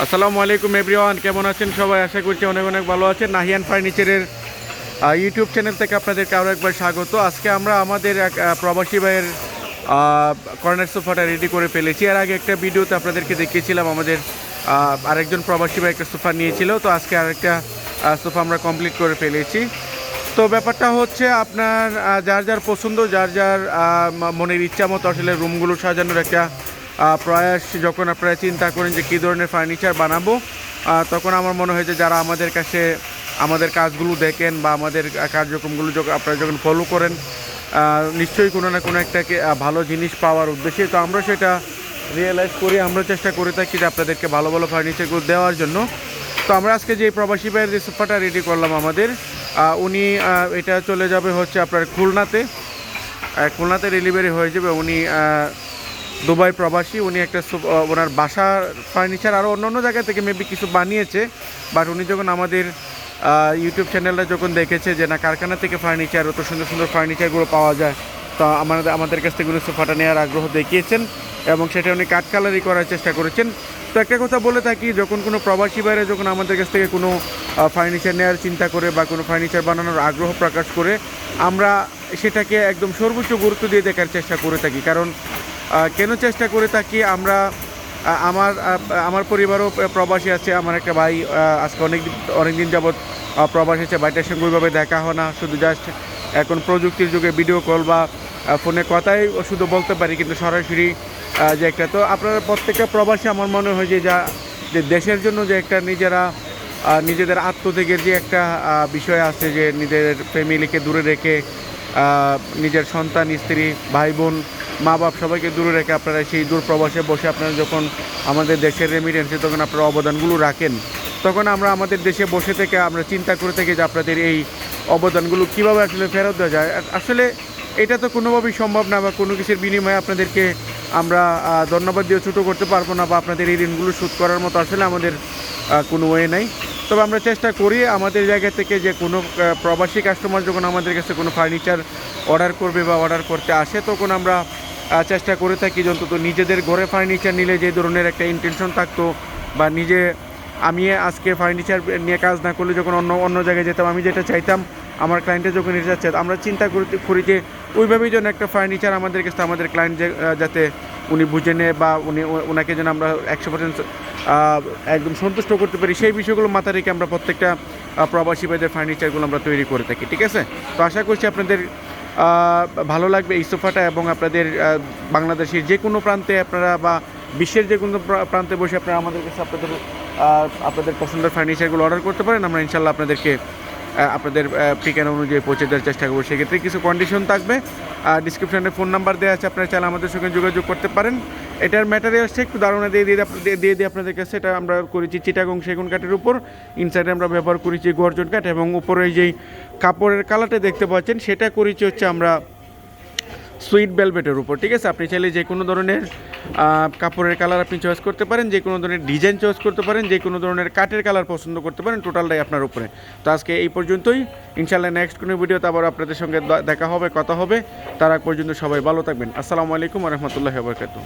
আসসালামু আলাইকুম এভরিওয়ান, কেমন আছেন সবাই? আশা করছি অনেক অনেক ভালো আছেন। নাহিয়ান ফার্নিচারের ইউটিউব চ্যানেল থেকে আপনাদেরকে আরও একবার স্বাগত। আজকে আমরা আমাদের এক প্রবাসী ভাইয়ের কর্নার সোফাটা রেডি করে ফেলেছি। এর আগে একটা ভিডিওতে আপনাদেরকে দেখিয়েছিলাম, আমাদের আরেকজন প্রবাসী ভাই একটা সোফা নিয়েছিল। তো আজকে আরেকটা সোফা আমরা কমপ্লিট করে ফেলেছি। তো ব্যাপারটা হচ্ছে আপনার যার যার পছন্দ, যার যার মনের ইচ্ছা মতো আসলে রুমগুলো সাজানোর একটা প্রয়াস, যখন আপনারা চিন্তা করেন যে কী ধরনের ফার্নিচার বানাবো তখন আমার মনে হয় যে যারা আমাদের কাছে, আমাদের কাজগুলো দেখেন বা আমাদের কার্যক্রমগুলো যখন আপনারা যখন ফলো করেন নিশ্চয়ই কোনো না কোনো একটাকে ভালো জিনিস পাওয়ার উদ্দেশ্যে। তো আমরা সেটা রিয়েলাইজ করি, আমরা চেষ্টা করে থাকি যে আপনাদেরকে ভালো ভালো ফার্নিচারগুলো দেওয়ার জন্য। তো আমরা আজকে যে প্রবাসী ভাইয়ের যে সোফাটা রেডি করলাম আমাদের উনি এটা চলে যাবে হচ্ছে আপনার খুলনাতে। খুলনাতে ডেলিভারি হয়ে যাবে। উনি দুবাই প্রবাসী, উনি একটা ওনার বাসার ফার্নিচার আরও অন্য অন্য জায়গা থেকে মেবি কিছু বানিয়েছে বাট উনি যখন আমাদের ইউটিউব চ্যানেলটা যখন দেখেছে যে না, কারখানা থেকে ফার্নিচার অত সুন্দর সুন্দর ফার্নিচারগুলো পাওয়া যায়, তো আমাদের আমাদের কাছ থেকে উনি সোফাটা নেওয়ার আগ্রহ দেখিয়েছেন এবং সেটা উনি কাঠ কালারই করার চেষ্টা করেছেন। তো একটা কথা বলে থাকি, যখন কোনো প্রবাসী বাইরে যখন আমাদের কাছ থেকে কোনো ফার্নিচার নেওয়ার চিন্তা করে বা কোনো ফার্নিচার বানানোর আগ্রহ প্রকাশ করে, আমরা সেটাকে একদম সর্বোচ্চ গুরুত্ব দিয়ে দেখার চেষ্টা করে থাকি। কারণ কেন চেষ্টা করে থাকি? আমরা আমার আমার পরিবারও প্রবাসী আছে, আমার একটা ভাই আজকে অনেক অনেক দিন যাবৎ প্রবাসী আছে, ভাইটার সঙ্গে ওইভাবে দেখা হয় না, শুধু জাস্ট এখন প্রযুক্তির যুগে ভিডিও কল বা ফোনে কথাই শুধু বলতে পারি, কিন্তু সরাসরি যে একটা, তো আপনারা প্রত্যেকটা প্রবাসী আমার মনে হয় যে যা, যে দেশের জন্য যে একটা নিজেরা নিজেদের আত্মত্যাগের যে একটা বিষয় আছে যে নিজের ফ্যামিলিকে দূরে রেখে নিজের সন্তান, স্ত্রী ভাই বোন মা বাপ সবাইকে দূরে রেখে আপনারা সেই দূর প্রবাসে বসে আপনারা যখন আমাদের দেশের রেমিডেন্সে তখন আপনারা অবদানগুলো রাখেন, তখন আমরা আমাদের দেশে বসে থেকে আমরা চিন্তা করে থাকি যে আপনাদের এই অবদানগুলো কীভাবে আসলে ফেরত দেওয়া যায়। আসলে এটা তো কোনোভাবেই সম্ভব না বা কোনো কিছুর বিনিময়ে আপনাদেরকে আমরা ধন্যবাদ দিয়ে ছোটো করতে পারব না বা আপনাদের এই ঋণগুলো শোধ করার মতো আসলে আমাদের কোনো ওয়ে নাই। তবে আমরা চেষ্টা করি আমাদের জায়গা থেকে যে কোনো প্রবাসী কাস্টমার যখন আমাদের কাছে কোনো ফার্নিচার অর্ডার করবে বা অর্ডার করতে আসে, তখন আমরা চেষ্টা করে থাকি অন্তত নিজেদের ঘরে ফার্নিচার নিলে যে ধরনের একটা ইন্টেনশন থাকতো বা নিজে আমি আজকে ফার্নিচার নিয়ে কাজ না করলে যখন অন্য অন্য জায়গায় যেতাম, আমি যেটা চাইতাম, আমার ক্লায়েন্টের যখন এটা চাচ্ছে আমরা চিন্তা করতে, করি যে ওইভাবেই যেন একটা ফার্নিচার আমাদের কাছে, আমাদের ক্লায়েন্ট যাতে উনি বুঝে নেয় বা উনি ওনাকে যেন আমরা একশো পার্সেন্ট একদম সন্তুষ্ট করতে পারি, সেই বিষয়গুলো মাথায় রেখে আমরা প্রত্যেকটা প্রবাসী ভাইদের ফার্নিচারগুলো আমরা তৈরি করে থাকি, ঠিক আছে? তো আশা করছি আপনাদের ভালো লাগবে এই সোফাটা এবং আপনাদের বাংলাদেশের যে কোনো প্রান্তে আপনারা বা বিশ্বের যে কোনো প্রান্তে বসে আপনারা আমাদের কাছে আপনাদের আপনাদের পছন্দের ফার্নিচারগুলো অর্ডার করতে পারেন। আমরা ইনশাল্লাহ আপনাদেরকে আপনাদের ঠিকানা অনুযায়ী পৌঁছে দেওয়ার চেষ্টা করব। সেক্ষেত্রে কিছু কন্ডিশন থাকবে। ডিসক্রিপশনে ফোন নাম্বার দেওয়া আছে, আপনারা চাইলে আমাদের সঙ্গে যোগাযোগ করতে পারেন। এটার ম্যাটেরিয়ালসটা একটু দারুণা দিয়ে দিয়ে দিয়ে- দিয়ে আপনাদের কাছে, এটা আমরা করেছি চিটাগং সেগুন কাঠের উপর। ইনসাইডে আমরা ব্যবহার করেছি গর্জন কাঠ এবং উপরে যেই কাপড়ের কালারটা দেখতে পাচ্ছেন, সেটা করেছি হচ্ছে আমরা সুইট বেলভেটের উপর, ঠিক আছে? আপনি চাইলে যে কোনো ধরনের কাপড়ের কালার আপনি চয়েস করতে পারেন, যে কোনো ধরনের ডিজাইন চয়েস করতে পারেন, যে কোনো ধরনের কাঠের কালার পছন্দ করতে পারেন টোটালটাই আপনার উপরে। তো আজকে এই পর্যন্তই। ইনশাল্লাহ নেক্সট কোনো ভিডিওতে আবার আপনাদের সঙ্গে দেখা হবে, কথা হবে। তার পর্যন্ত সবাই ভালো থাকবেন। আসসালামু আলাইকুম রহমতুল্লাহ বরকাতু